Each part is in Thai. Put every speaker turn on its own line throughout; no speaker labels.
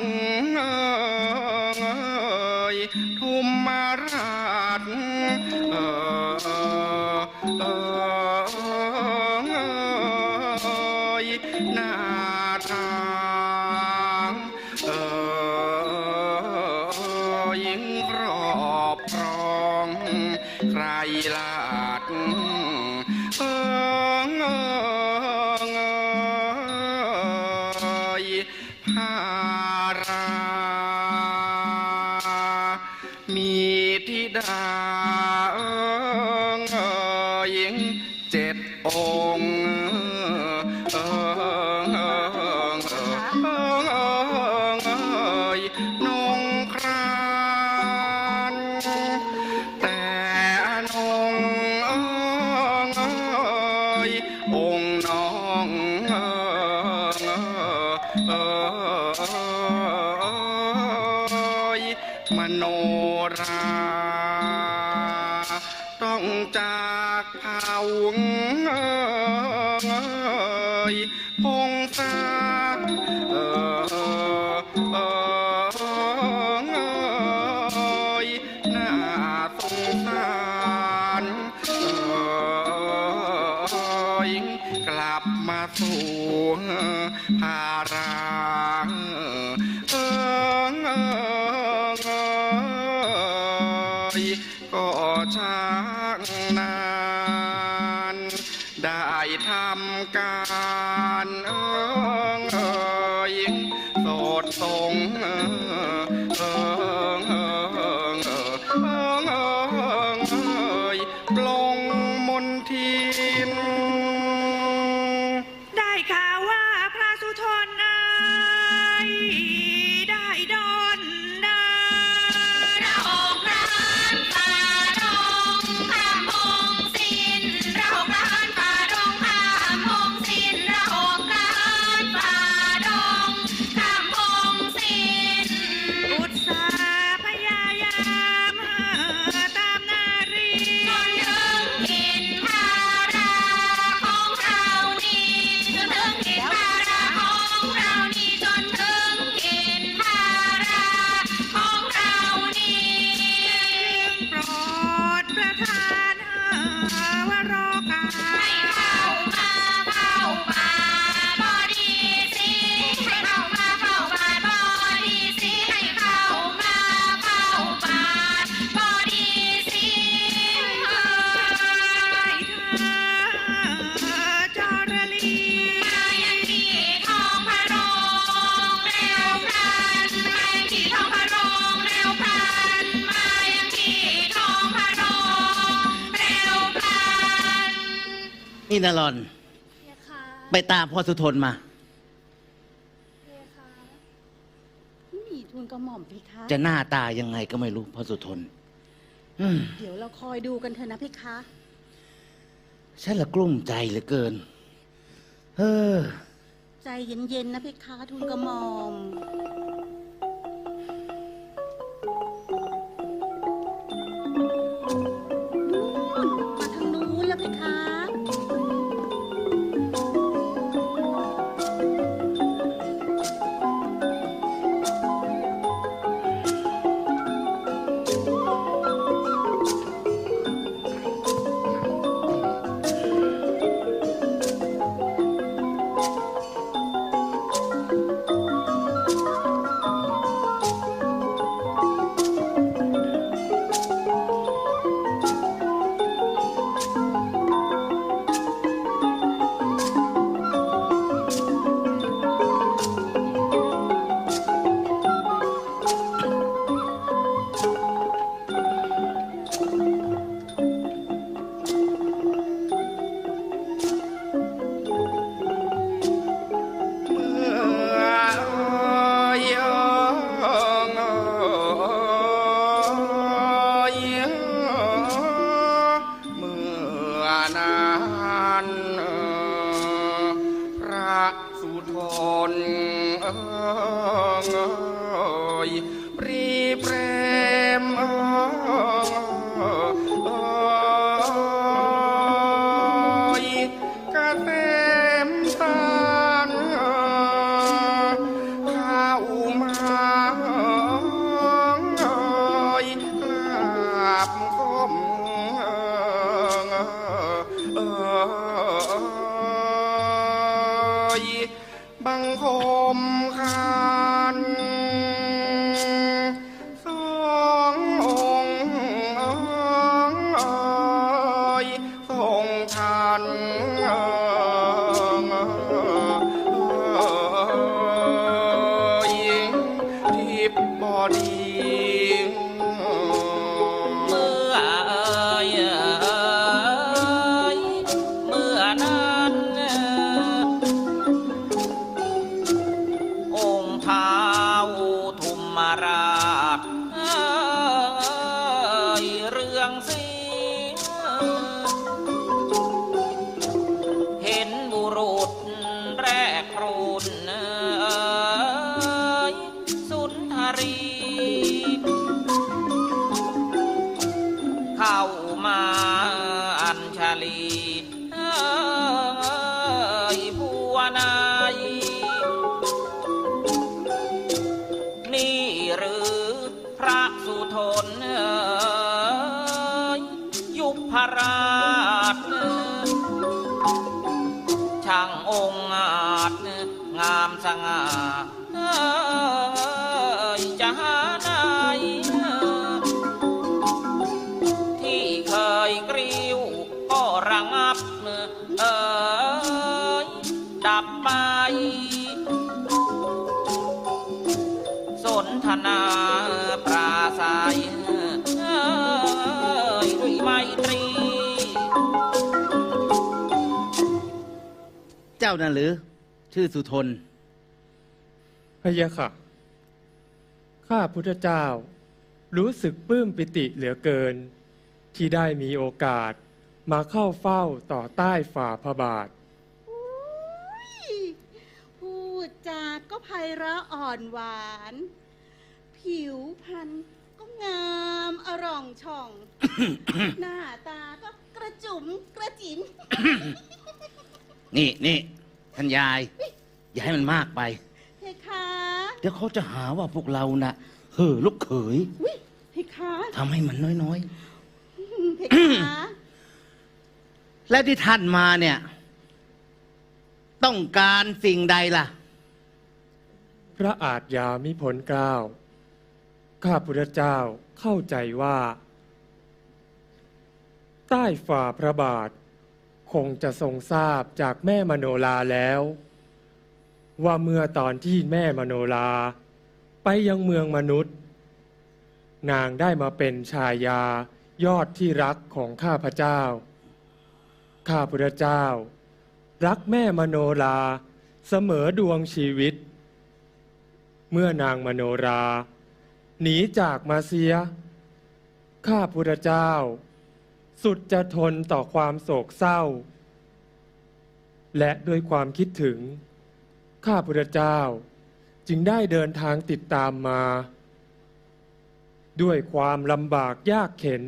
down. ยองค์น้องมโนรา ต้องจากเผา ดสง
ว่ารอ
กา อินารอน
ไปตามพ่อสุทนมา
พี่ทุนกระหม่อมเพคะ
จะหน้าตายังไงก็ไม่รู้พ่อสุทน
เดี๋ยวเราคอยดูกันเถอะนะเพคะ
ฉันละกลุ้มใจเหลือเกิน เออ
ใจเย็นๆนะเพคะทุนกระหม่อม
เจ้านั่นหรือ ชื่อสุทน
พะยะค่ะ ข้าพุทธเจ้า รู้สึกปลื้มปิติเหลือเกิน ที่ได้มีโอกาสมาเข้าเฝ้าต่อใต้ฝ่าพระบาท
พูดจาก็ไพเราะอ่อนหวาน ผิวพรรณก็งามอร่องช่อง หน้าตาก็กระจุ๋มกระจิ๋ม
นี่นี่ท่านยาย อย่าให้มันมากไป
เพคะ
เดี๋ยวเขาจะหาว่าพวกเราน่ะเห่อลูกเขย
วิเพคะ
ทำให้มันน้อย
เพคะ
ๆ และที่ท่านมาเนี่ย ต้องการสิ่งใดล่ะ
พระอาจยามิผลเกล้าวข้าพุทธเจ้าเข้าใจว่า ใต้ฝ่าพระบาท คงจะทรงทราบจากแม่มโนลาแล้ว ว่าเมื่อตอนที่แม่มโนลา ไปยังเมืองมนุษย์ นางได้มาเป็นชายายอดที่รักของข้าพเจ้า ข้าพุทธเจ้า รักแม่มโนลาเสมอดวงชีวิต เมื่อนางมโนรา หนีจากมาเสีย ข้าพุทธเจ้า สุดจะทนต่อความโศกเศร้า และด้วยความคิดถึง ข้าพุทธเจ้าจึงได้เดินทางติดตามมา ด้วยความลำบากยากเข็น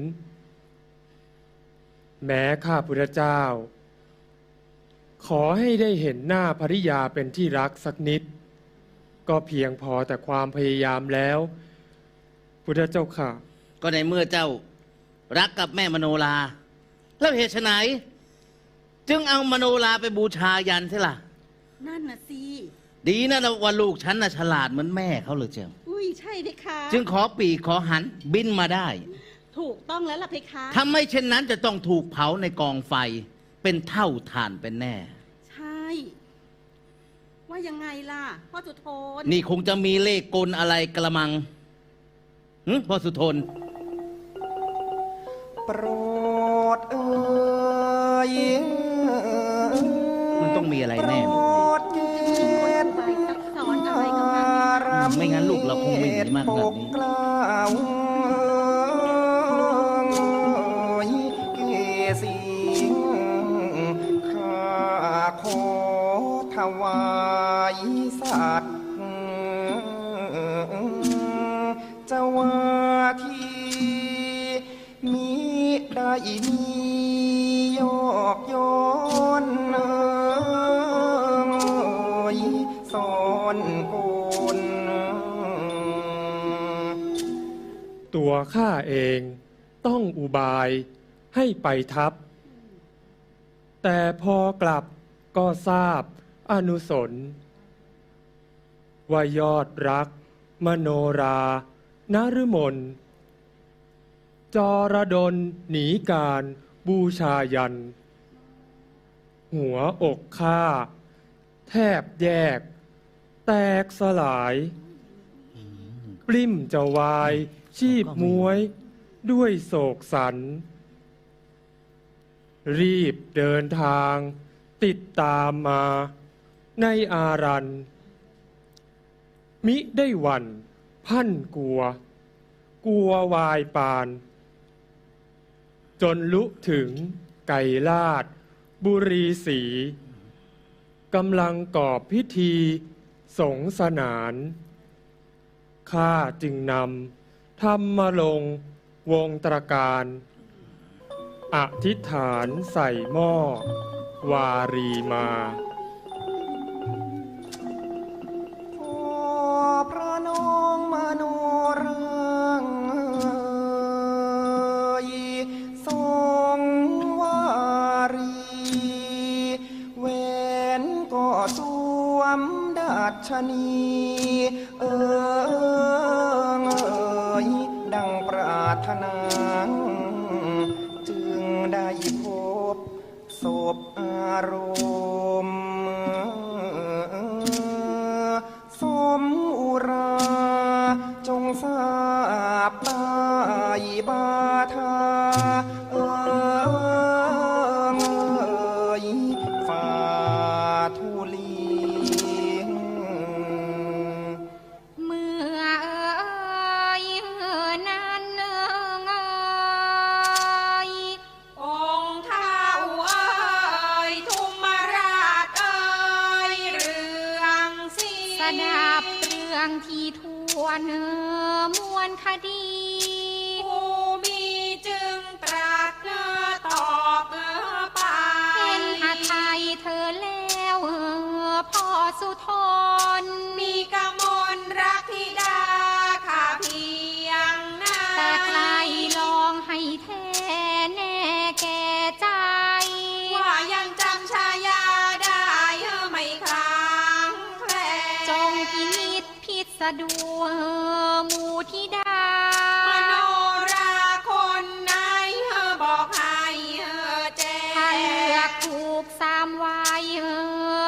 แม้ข้าพุทธเจ้า ขอให้ได้เห็นหน้าภริยาเป็นที่รักสักนิด ก็เพียงพอแต่ความพยายามแล้ว พุทธเจ้าค่ะ
ก็ในเมื่อเจ้า รักกับแม่มโนลาแล้วเหตุไฉนจึงเอามโนลาไปบูชายันใช่ล่ะ
นั่นน่ะสิ
ดีนะว่าลูกฉันน่ะฉลาดเหมือนแม่เขาเลยเจียว
อุ้ยใช่เพคะ
จึงขอปีกขอหันบินมาได้
ถูกต้องแล้วล่ะเพคะ
ถ้าไม่เช่นนั้นจะต้องถูกเผาในกองไฟ เป็นเท่าฐานเป็นแน่
ใช่ ว่ายังไงล่ะ พ่อสุโธน
นี่คงจะมีเลขกลอะไรกระมังหึพ่อสุทน
โปรดเอ่ย
มันต้องมีอะไรแน่
โปรดเกณฑ์
ไปซับซ้อนอะไรกับมัน
ไม่งั้นลูกเราคงไม่หนีมากขนาดนี้
ปกเกล้าวเกษีข้าขอถวายสัตว์ ได้มียอกย้อนเอ่ยสอนกล
ตัวข้าเองต้องอุบายให้ไปทับ แต่พอกลับก็ทราบอนุสนว่ายอดรัก มโนรานฤมล จรดลหนีการบูชายัน หัวอกข้า แทบแยก แตกสลาย ปลิ้มจะวาย ชีพมวย ด้วยโศกสัน รีบเดินทาง ติดตามมา ในอารัน มิได้วัน พันกลัว กลัววายปาน จนลุถึงไก่ลาด บุรีสีกำลังกอบพิธีสงสนาน ข้าจึงนำธรรมาลงวงตรการ อธิษฐานใส่หม้อ
วารีมา
งที่ท
ว
นเอ่อมวลคดี
ผู้มีจึงตรัสเนื้อตอบเอ่อไป
เห็นหาไทยเธอแล้วเอ่อพ่อสุทน
มีกมลรัก พิ
สดูหมู่ที่ดา
มโนราคนไหนเอ่อบอกให้เอ่อแจ้
ถ้าเลือก
ง
ถูกสามวายเอ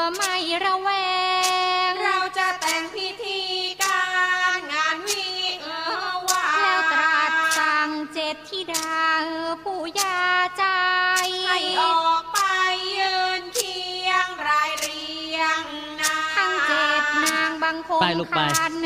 อไม่ระแวง
เราจะแต่งพิธีการงานวิวา
แล้วตรัสสั่งเจ็ดธิดาเออผู้ยาใจ
ให้ออกไปยืนเคียงรายเรียงนาง
ทั้งเจ็ดนางบางคง
ไปลูกไป
คานเนอวัน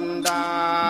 งบัน
ดา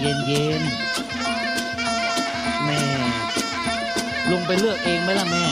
เย็
น
ๆแม่ลงไปเลือกเองไหมล่ะแม่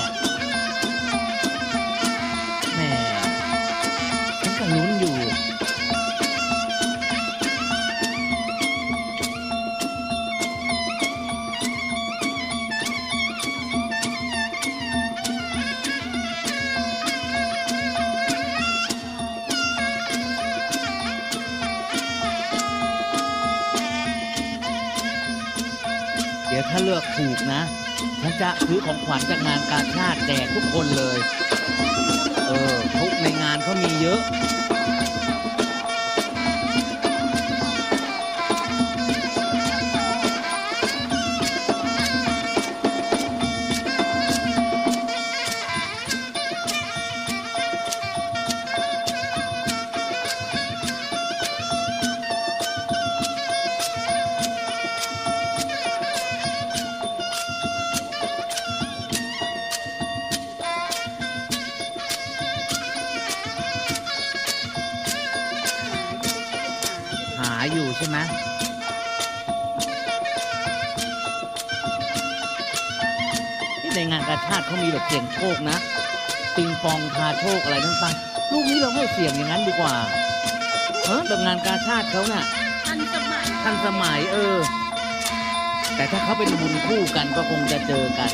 ซื้อของขวัญจากงานกาชาติแจกทุกคนเลย เออทุกในงานเขามีเยอะ คนะ ปิงปองพาโชคอะไรต่างๆลูกนี้เราให้เสี่ยงอย่างนั้นดีกว่า เออแบบงานกาชาติเขาน่ะ
ทันสมัย
ทันสมัยเออ แต่ถ้าเขาเป็นบุญคู่กันก็คงจะเจอกัน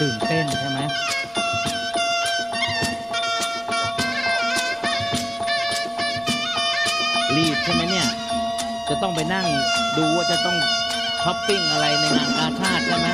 ตื่นเต้นใช่ไหมรีบใช่ไหมเนี่ย จะต้องไปนั่งดูว่าจะต้องช้อปปิ้งอะไรในงานกาชาติใช่ไหม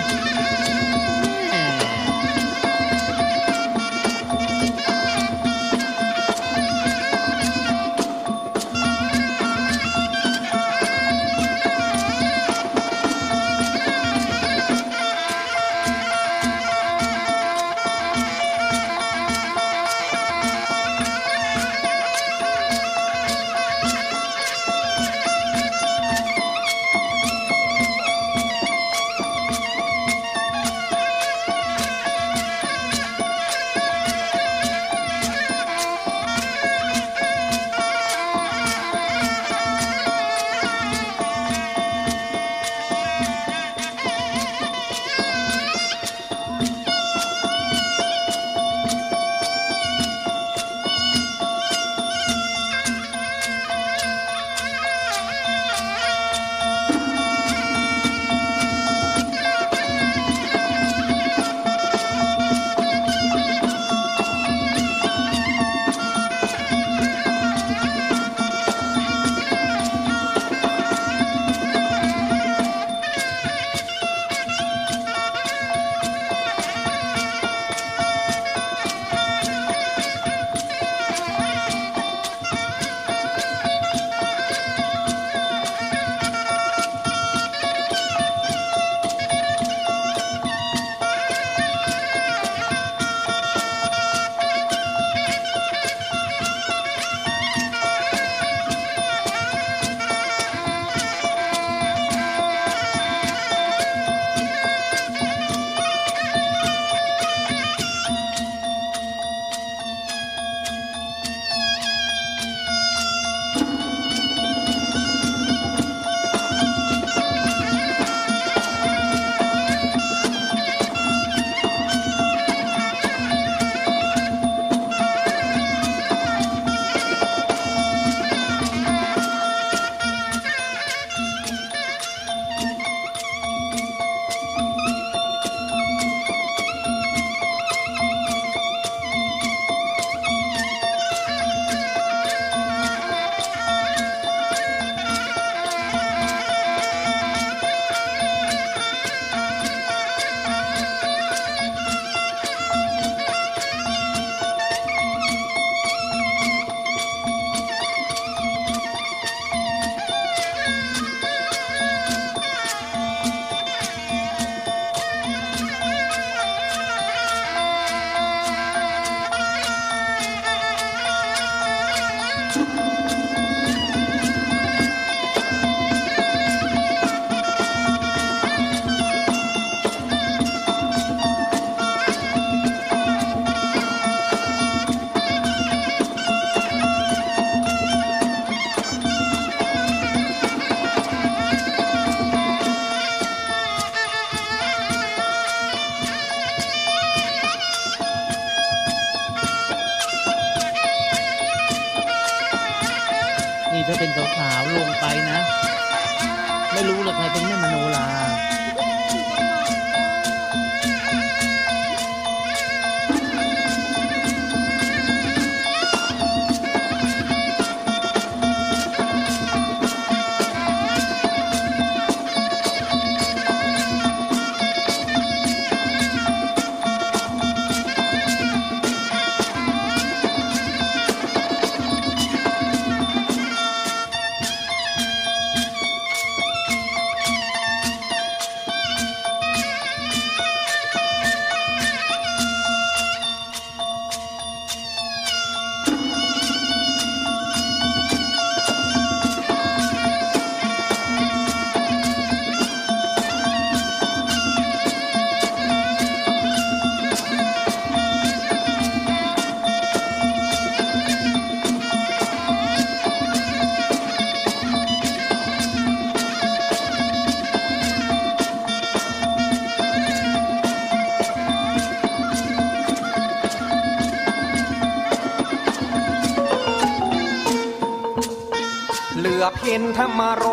มา
ร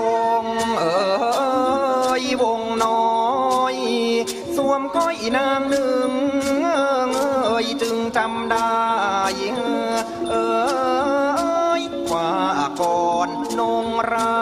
งเอ่ยวงน้อยสวมก้อยนางหนึ่งเอ่ยจึงจำได้เอ่ยกว่าก่อ
นนงรา